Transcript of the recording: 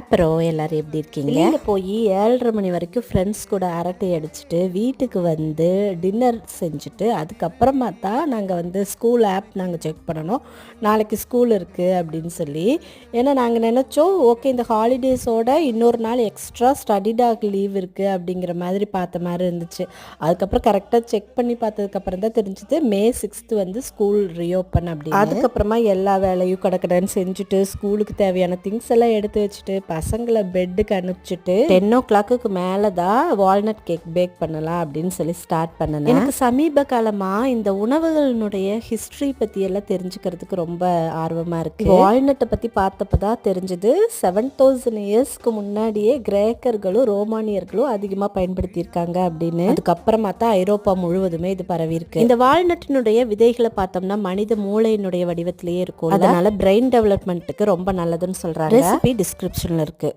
அப்புறம் எல்லாரும் எப்படி இருக்கீங்க? வெளியில் போய் ஏழரை மணி வரைக்கும் ஃப்ரெண்ட்ஸ் கூட அரட்டை அடிச்சுட்டு வீட்டுக்கு வந்து டின்னர் செஞ்சுட்டு அதுக்கப்புறமா தான் நாங்கள் வந்து ஸ்கூல் ஆப் நாங்கள் செக் பண்ணணும். நாளைக்கு ஸ்கூல் இருக்குது அப்படின்னு சொல்லி. ஏன்னா நாங்கள் நினச்சோம் ஓகே இந்த ஹாலிடேஸோட இன்னொரு நாள் எக்ஸ்ட்ரா ஸ்டடி டாக் லீவ் இருக்குது அப்படிங்கிற மாதிரி பார்த்த மாதிரி இருந்துச்சு. அதுக்கப்புறம் கரெக்டாக செக் பண்ணி பார்த்ததுக்கப்புறம் தான் தெரிஞ்சுது மே சிக்ஸ்த்து வந்து ஸ்கூல் ரீஓப்பன் அப்படி அதுக்கப்புறமா எல்லா வேலையும் கடக்கடன்னு செஞ்சுட்டு ஸ்கூலுக்கு தேவையான திங்ஸ் எல்லாம் எடுத்து வச்சுட்டு பசங்களை பெட்டுக்கு அனுப்பிச்சிட்டு டென் ஓ கிளாக்கு மேலே தான் வால்நட் கேக் பேக் பண்ணலாம் அப்படின்னு சொல்லி ஸ்டார்ட் பண்ணேன். எனக்கு சமீப காலமாக இந்த உணவுகளினுடைய ஹிஸ்ட்ரி பற்றி எல்லாம் தெரிஞ்சுக்கிறதுக்கு ரொம்ப ஆர்வமாக இருக்கு. வால்நட்டை பற்றி பார்த்தப்ப தான் தெரிஞ்சது. செவன் தௌசண்ட் இயர்ஸ்க்கு முன்னாடியே கிரேக்கர்களும் ரோமானியர்களும் அதிகமாக பயன்படுத்தியிருக்காங்க அப்படின்னு. அதுக்கப்புறமா தான் ஐரோப்பா முழுவதுமே இது பரவி இருக்கு இந்த வால்நட்டினுடைய விதைகளை பார்த்தோம்னா மனித மூளையினுடைய வடிவத்திலேயே இருக்கும் அதனால பிரெயின் டெவலப்மெண்ட்டுக்கு ரொம்ப நல்லதுன்னு சொல்றாங்க. ரெசிபி டிஸ்கிரிப்ஷன்ல